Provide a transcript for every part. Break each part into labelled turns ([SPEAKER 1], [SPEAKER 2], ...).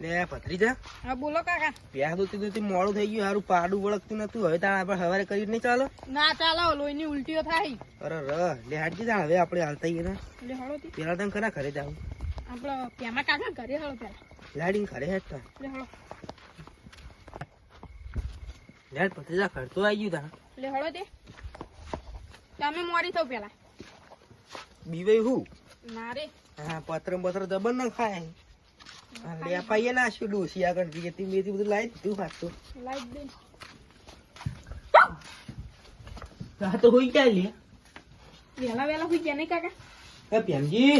[SPEAKER 1] લે ભત્રીજા
[SPEAKER 2] હા બોલો કાકા.
[SPEAKER 1] પ્યાસ દોતી દોતી મોડું થઈ ગયું હારું પાડું વળગતું નતું. હવે તાણ આપણે હવારે કરી નહીં ચાલો.
[SPEAKER 2] ના ચાલો લોહીની ઉલટીઓ થાય.
[SPEAKER 1] અરે ર લે હાડજી તાણ હવે આપણે હાલતા ગઈએ ને.
[SPEAKER 2] લે હળો તી.
[SPEAKER 1] પેલા તને ખરા ઘરે જાવ
[SPEAKER 2] આપડે પેમા કાકા ઘરે હળો પેલા
[SPEAKER 1] લાડીને ઘરે હેઠતા
[SPEAKER 2] લે હળો.
[SPEAKER 1] લેડ ભત્રીજા ઘર તો આવી ગયું તાણ
[SPEAKER 2] લે હળો તે. તમે મોરી થો પેલા.
[SPEAKER 1] બીવે હું?
[SPEAKER 2] ના રે.
[SPEAKER 1] હા પત્ર પત્ર દબન ના ખાય. લે પાઈએ ના શું ડોસી આગળ જેથી બેથી બધું લાવી દીધું ખાતું
[SPEAKER 2] લાઈટ દે
[SPEAKER 1] હા તો હોઈ ગયા લે
[SPEAKER 2] વેલા વેલા હુઈ ગયા નહીં કાકા
[SPEAKER 1] એ પ્યામજી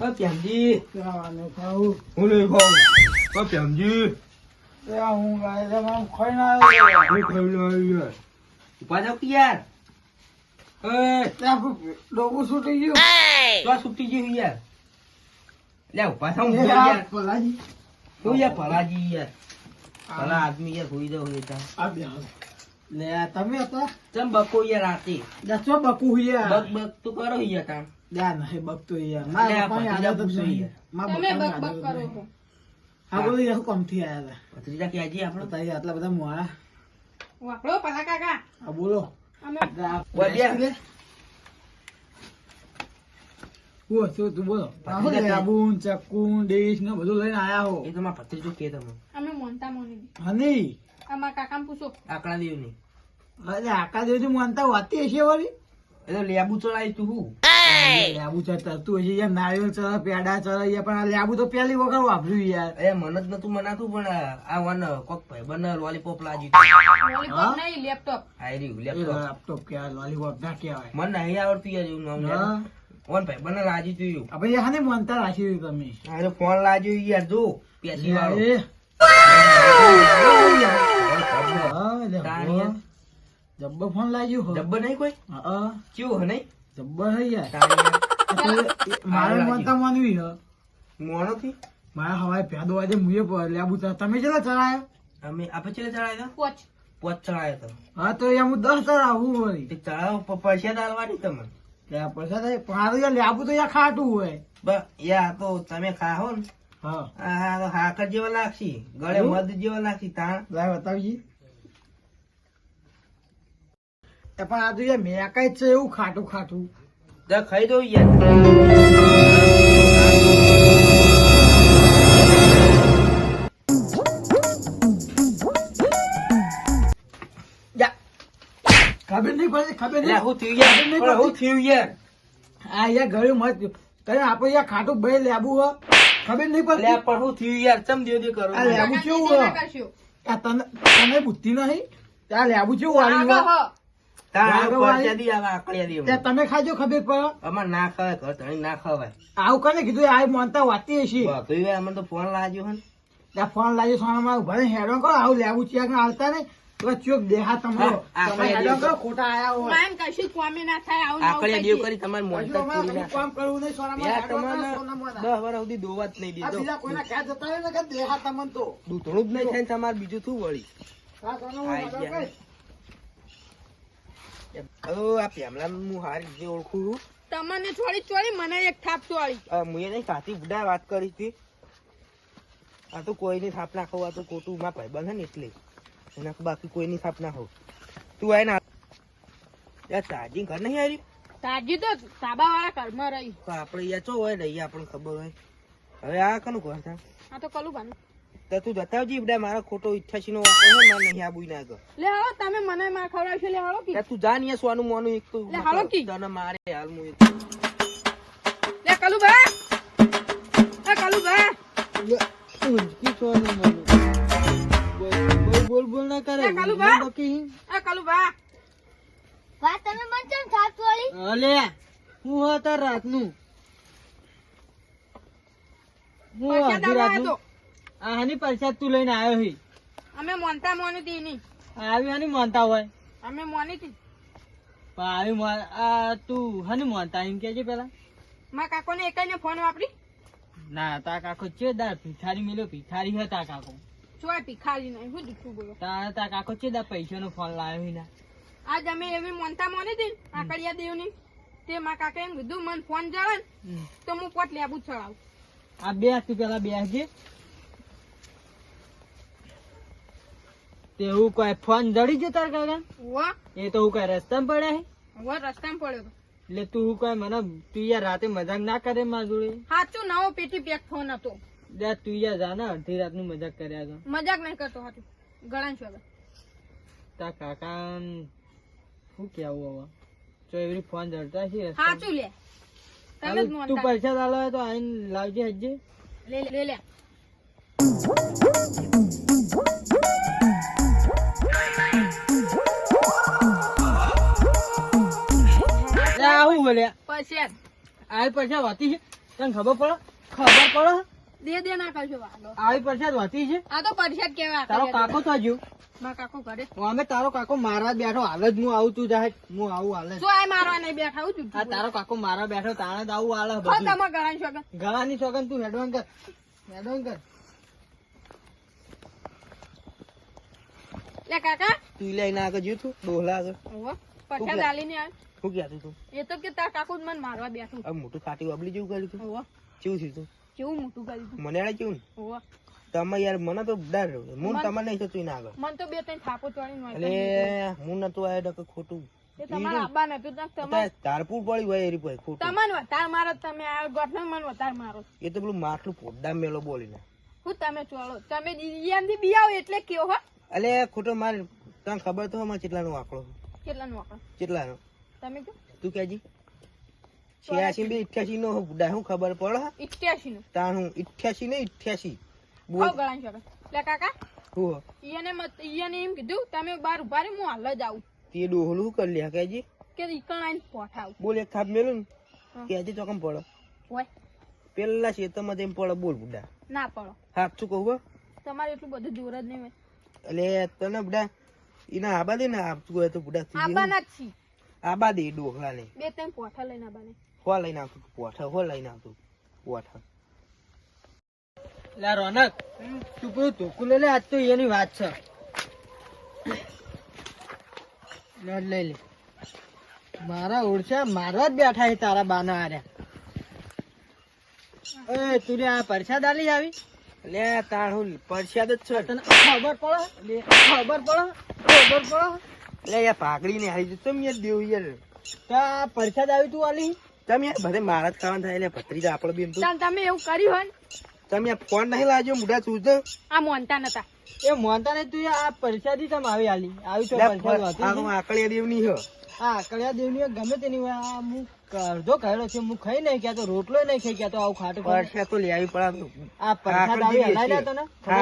[SPEAKER 1] ઓ પ્યામજી
[SPEAKER 3] ખાવાનું ખાવું
[SPEAKER 1] હું નહીં ખાઉં ઓ પ્યામજી
[SPEAKER 3] ત્યાં હું ગાય છે આમ ખાઈને આવ્યો
[SPEAKER 1] હું ખાઈ લઉં ઊભા જાવ કે યાર એ
[SPEAKER 3] ત્યાં ડોકું છૂટી ગયું
[SPEAKER 1] તો આ છૂટી ગયું યાર લે ઊભા થાવ હું યાર.
[SPEAKER 3] ભલાજી.
[SPEAKER 1] હું યાર ભલાજી યાર. ભલા આદમી યાર હોઈ જાવ યાર
[SPEAKER 3] આ બે. લે તમે હતા?
[SPEAKER 1] ચમ બકો યાર રાતે?
[SPEAKER 3] જા ચો બકુ યાર.
[SPEAKER 1] બક બક તો કરો યાર તાણ.
[SPEAKER 3] જા નહીં બકતો યાર.
[SPEAKER 1] અલે આ
[SPEAKER 3] મારા
[SPEAKER 1] ભત્રીજા
[SPEAKER 3] આદત નહીં.
[SPEAKER 1] યાર.
[SPEAKER 2] તમે બક બક કરો છો.
[SPEAKER 3] આ બધું યાર કમથી આયા
[SPEAKER 1] ભત્રીજા કે આજે
[SPEAKER 3] હતા
[SPEAKER 1] આપણો?
[SPEAKER 3] તારી આટલા બધા મોડા.
[SPEAKER 2] વાપરો પેલા કાકા.
[SPEAKER 3] આ બોલો.
[SPEAKER 2] અમે
[SPEAKER 1] બોલ્યા.
[SPEAKER 3] હતું તું બોલો. આ શું લેબુ ને ચક્કુ ને ડીશ ને બધું લઈને આયા હો.
[SPEAKER 1] એ તો મારા ભત્રીજો કે તમે.
[SPEAKER 2] અમે મોનતા મોની
[SPEAKER 3] હની?
[SPEAKER 2] અમારા કાકા પૂછો.
[SPEAKER 1] આકડા દેવ નહીં
[SPEAKER 3] અરે આકા દેવથી માનતા વાતી હશે વળી?
[SPEAKER 1] એ તો લેબુ ચડાવી તું હું.
[SPEAKER 3] લેબુ ચડતું હશે યાર નારિયેળ ચડે પેડા ચડે યાર પણ આ લેબુ તો પહેલી વખત વાપર્યું યાર.
[SPEAKER 1] એ મને જ નતું મનાતું પણ આ વન કોક ભાઈ બને લોલીપોપ લાજી
[SPEAKER 2] લોલીપોપ નહીં લેપટોપ
[SPEAKER 1] લેપટોપ
[SPEAKER 3] લેપટોપ કહેવાય લોલીપોપ ના કહેવાય.
[SPEAKER 1] મને નહીં આવડતું યાર એવું નામ ઓન ભાઈ બને લાજી જોયું
[SPEAKER 3] આપણે યાર હાને માનતા રાખી દીધું તમે.
[SPEAKER 1] અરે ફોન લાજો યાર જો પેસી વાળો.
[SPEAKER 3] એ. જબ્બર ફોન લાગ્યું હો.
[SPEAKER 1] જબ્બર નહીં કોઈ?
[SPEAKER 3] હા,
[SPEAKER 1] કેવું હે નહીં?
[SPEAKER 3] જબ્બર હે યાર. મારે માનતા માનવી હ.
[SPEAKER 1] મોણો થી
[SPEAKER 3] મારા હવાય પેદો આજે મુએ પર લેબુ તમે કેટલા ચડાયો?
[SPEAKER 1] અમે આપણે ચેલે ચડાયો
[SPEAKER 2] પોચ.
[SPEAKER 1] પોચ ચડાયો તો
[SPEAKER 3] હા તો એમ હું દસ ચડાવું
[SPEAKER 1] ચડાવો પૈસા દાલવાની તમે
[SPEAKER 3] ત્યાં પૈસા થાય પણ આ તો યાર લેબુ તો યાર ખાટું હોય.
[SPEAKER 1] બ યા તો તમે ખાહો ને.
[SPEAKER 3] હા.
[SPEAKER 1] આ તો હાકર જેવા લાગશી. ગળે મધ જેવા લાગશી તાણ.
[SPEAKER 3] લાય બતાવજી. પણ આ તો યાર મેકાય જ છે એવું ખાટું ખાટું.
[SPEAKER 1] ખાઈ દઉં યાર.
[SPEAKER 3] ખબર નહીં પડે ખબર નહીં
[SPEAKER 1] હું થયું યાર? પણ હું થયું ગયા
[SPEAKER 3] આ યાર ગળ્યું મત તને આપણે યાર ખાટું ભાઈ લેબુ હો? ખબર નહીં પડે
[SPEAKER 1] પણ હું થયું યાર? ચમ દે દે કરો?
[SPEAKER 3] આ લેબુ કેવું હે? આ તને તને બુદ્ધિ નહીં? ત્યાં લેબુ કેવું વાળી?
[SPEAKER 2] હો.
[SPEAKER 3] તમે ખાજો ખબર પડે.
[SPEAKER 1] અમાર ના ખવાય ઘર ધણી ના ખવાય.
[SPEAKER 3] આવું કને કીધું? આ માનતા વાતી હશે.
[SPEAKER 1] અમે અમને તો ફોન લાગ્યો હે
[SPEAKER 3] ત્યાં ફોન લાગ્યો સોનામાં ઊભા હેડો કરો આવું લેબુ છે કે હાલતા નહીં. તમારો
[SPEAKER 1] જ
[SPEAKER 3] બીજા કોઈના ક્યાં જતા હોય ને કે દેહા તમને તો.
[SPEAKER 1] દૂધણું જ નહીં થાય ને તમારે બીજું શું વળી?
[SPEAKER 3] આ. કઈ.
[SPEAKER 1] પેમલા હું હારી રીતે ઓળખું છું.
[SPEAKER 2] તમને છોડી છોડી મને એક થાપ
[SPEAKER 1] ચોળી મુએ નહીં કાતી બુડા વાત કરી હતી. આ તો કોઈની થાપ આ તો ખોટું માં ભાઈ બંધ ને એટલે. એના બાકી કોઈની થાપ ના ખાવ તું આય ના યાર તાજી ઘર નહીં આવી
[SPEAKER 2] તાજી તો સાબા વાળા ઘરમાં રહી.
[SPEAKER 1] તો આપણે યાર ચો હોય રહી આપણને ખબર હોય. હવે આ કનું ઘર થાય
[SPEAKER 2] આ તો કલું ભાનું
[SPEAKER 1] તો તું બતાવજી બડા મારો ખોટો ઈચ્છા નો હોય મારે નહીં આબુઈ ના ગયો
[SPEAKER 2] લે હાલો તમે મને માર ખવડાવશો લે હાલો કી.
[SPEAKER 1] તું જા નિયા સોનું મોનું એક તો
[SPEAKER 2] લે, હાલો કી.
[SPEAKER 1] તને મારે હાલ મુ એક
[SPEAKER 2] લે કલું બા એ કલું ભા.
[SPEAKER 3] ઊંચકી સોનું મોનું. બોલ-
[SPEAKER 2] કાલું એ કલું
[SPEAKER 4] વાત તમે મને ચમ થાપ છોડી
[SPEAKER 3] અલે હું હતા રાતનું. હું અડધી રાતનું.
[SPEAKER 2] હતો
[SPEAKER 3] પરસાદ તું લઈને આવ્યો હી.
[SPEAKER 2] અમે મોનતા મોની હતી ની.
[SPEAKER 3] આવી હાની માનતા હોય.
[SPEAKER 2] અમે મોની હતી
[SPEAKER 3] પણ આવી મો- આ તું હાની માનતા એમ કેજે પેલા.
[SPEAKER 2] મારા કાકો ને એકને ફોન વાપરી.
[SPEAKER 3] ના તા કાકો છે દાર ભિખારી મેલ્યો ભિખારી હતા કાકો.
[SPEAKER 2] ચોય ભિખારી
[SPEAKER 3] ફોન
[SPEAKER 5] જડી જતો કાકા? એ તો હું કોઈ રસ્તામાં પડ્યા હે? એટલે તું કોઈ મને તું રાતે મજાક ના કરે મારા જોડે?
[SPEAKER 2] સાચું નવો પેટી પેક ફોન હતો.
[SPEAKER 5] યાર તું યાર જા ને અડધી રાતનું મજાક કર્યા છો
[SPEAKER 2] મજાક નહીં કરતો સાચું ગળાન છો
[SPEAKER 5] તા કાકા શું કેવું હવે? તો એવરી ફોન જડતા છે
[SPEAKER 2] સાચું લે. તમે જ
[SPEAKER 5] તું પૈસા હોય તો આઈને લાવજે હજે.
[SPEAKER 2] લે લે લે
[SPEAKER 5] આવું આ બોલ્યા
[SPEAKER 2] પછી
[SPEAKER 5] આવી પૈસા વાતી છે. તને ખબર પડે? ખબર પડે?
[SPEAKER 2] દે દે ના કરજો
[SPEAKER 5] આવી પૈસા વાતી છે?
[SPEAKER 2] આ તો પરિષદ કેવા
[SPEAKER 5] તારો કાકો તો હજુ?
[SPEAKER 2] મારા કાકો ઘરે.
[SPEAKER 5] અમે તારો કાકો મારા બેઠો હાલ જ હું આવું તું જાય હું આવું હાલ
[SPEAKER 2] શું આ મારવા નહીં બેઠા છું
[SPEAKER 5] આ તારો કાકો મારા બેઠો તાણે જ આવું હાલ બધું.
[SPEAKER 2] તમે ગળાન છો
[SPEAKER 5] ગળાની સોગન તું હેડવાન કર હેડવાન કર
[SPEAKER 2] લે કાકા.
[SPEAKER 1] તું લઈને આગળ જ્યું તું ડોહલા આગળ.
[SPEAKER 2] પછા ડાલીને આવ
[SPEAKER 1] શું કહેતું તું
[SPEAKER 2] એ તો કે તાર કાકુ મને મારવા બેઠું.
[SPEAKER 1] મોટું ખાટી વાબલી જેવું કર્યું તું. કેવું થયું તું?
[SPEAKER 2] કેવું મોટું દીધું
[SPEAKER 1] મને આ કેવું તમે યાર મને તો ડર હું તમને નહીં થતું ના આગળ.
[SPEAKER 2] મને તો બે ત્રણ થાપો ચડી
[SPEAKER 1] એટલે હું નતું આવ્યો તો ખોટું.
[SPEAKER 2] એ તમારે આબા ને તું તમારે
[SPEAKER 1] તારપુર પડી હોય એરી પર ખોટું.
[SPEAKER 2] તમને વધારે મારો તમે આ ગોઠને મને વતાર મારો
[SPEAKER 1] એ તો પેલું માટલું પોડા મેલો બોલીને.
[SPEAKER 2] હું તમે ચોળો. તમે દિયાનથી બિયાવ એટલે કયો હો.
[SPEAKER 1] અલે ખોટો માર તને ખબર તો મારે કેટલાનો આંકડો
[SPEAKER 2] કેટલાનો વાપરો
[SPEAKER 1] કેટલાનો?
[SPEAKER 2] તમે કહો
[SPEAKER 1] તું કહેજી. છ્યાસી બે ઇઠ્યાસી નો બુડા હું ખબર પડે?
[SPEAKER 2] ઇઠ્યાસી નું.
[SPEAKER 1] તાણું ઇઠ્યાસી ને ઇઠ્યાસી.
[SPEAKER 2] હો
[SPEAKER 1] બોલ
[SPEAKER 2] લે કાકા.
[SPEAKER 1] હું.
[SPEAKER 2] ઈયને મત ઈયને એમ કીધું તમે બાર ઊભા રે હું હાલ જ આવું.
[SPEAKER 1] તે ડોહલું કરી લ્યા કેજી
[SPEAKER 2] કે ઈકણ આઈને પોઠાવ.
[SPEAKER 1] બોલ એક થાપ મેલું ને.
[SPEAKER 2] હા.
[SPEAKER 1] કહેજી ચોકમ પડે.
[SPEAKER 2] હોય.
[SPEAKER 1] પેલા ખેતરમાં જઈને પડે બોલ બુડા
[SPEAKER 2] ના પડો.
[SPEAKER 1] શું કહું
[SPEAKER 2] તમારે એટલું બધું જોર જ નહીં હોય.
[SPEAKER 1] એટલે તને બુડા એના આબા દે ને આપતું હોય તો બુડા
[SPEAKER 2] આબા જ છી
[SPEAKER 1] આબા દે ડોહલા ને
[SPEAKER 2] બે ત્રણ પોઠા લઈને આબાને.
[SPEAKER 1] હો
[SPEAKER 5] લે તું પેલું લે લે આ પરસાદ આલી આવી
[SPEAKER 1] એટલે તારું પરસાદ જ છે
[SPEAKER 5] ખબર પડે ખબર પડે ખબર પડે
[SPEAKER 1] યાર પાઘડી ને હારી તમે યાર દેવું યાર.
[SPEAKER 5] તો પરસાદ આવી તું આલી?
[SPEAKER 1] તમે બધે મારા જ ખાવાનું થાય એટલે ભત્રીજા આપડે બેન તો
[SPEAKER 2] તમે એવું કર્યું હોય
[SPEAKER 1] તમે ફોન નહીં લાવજો મુઢા તું
[SPEAKER 2] આ મોનતા નતા.
[SPEAKER 5] એ મોનતા ને તું આ પરસાદી તમ આવી આલી. આવી તો
[SPEAKER 1] લે,
[SPEAKER 5] પરસાદ
[SPEAKER 1] આ
[SPEAKER 5] વાતી
[SPEAKER 1] હું આકડિયા દેવની હ.
[SPEAKER 5] હા કળિયા દેવની ગમે તેની હોય. આ હું અડધો ખાયલો છે હું ખાઈ નહીં તો રોટલો નહીં ખાઈ ગયા તો આવું ખાટું ખાટું.
[SPEAKER 1] તો લેવી પડે
[SPEAKER 5] આ આવી હલાઈ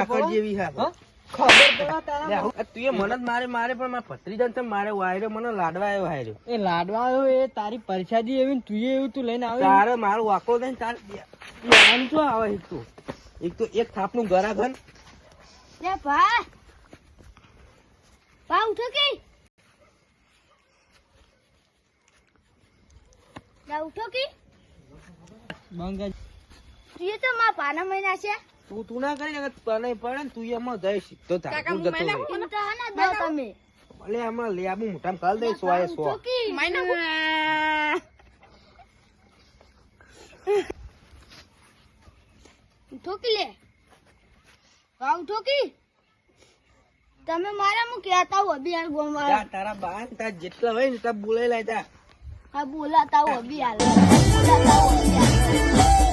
[SPEAKER 5] પડે?
[SPEAKER 1] જેવી હા?
[SPEAKER 5] હા? ખબર પડે તારા
[SPEAKER 1] લે, હું- તું મને મારે મારે પણ મારા ભત્રીજા ને મારે વાયરો મને લાડવા આવ્યો હાર્યો.
[SPEAKER 5] એ લાડવા આવ્યો એ તારી પરસાદી એવી ને તું એવું તું લઈને આવે
[SPEAKER 1] તારે મારું વાકડો શું આવે એક તો. એક તો એક થાપનું ગરા ઘન
[SPEAKER 4] લે ભા. ભા ઉઠો કે. લે ઉઠો કે.
[SPEAKER 5] બંગા
[SPEAKER 4] તું તો મારા પાના મહિના છે.
[SPEAKER 1] તું તું ના કરી તને પડે તું એમાં જઈશ તો
[SPEAKER 2] કાકા
[SPEAKER 1] ધાકુર જતો રહે.
[SPEAKER 4] તમે.
[SPEAKER 1] ભલે આમાં લે આબુ મોટામાં કાલ દે સો આય સો.
[SPEAKER 4] ઉઠો કે
[SPEAKER 2] માયના
[SPEAKER 4] ઉઠો કે લે. ભા ઠોકી તમે મારા મુ કહેતા હો બી હાલ ગોમ
[SPEAKER 1] જા,
[SPEAKER 4] વાળા
[SPEAKER 1] તારા બા તા જેટલા હોય ને એટલા બોલાઈ લાયતા
[SPEAKER 4] હા બોલાતા હો બી હાલ. બોલાતા હો બી હાલ.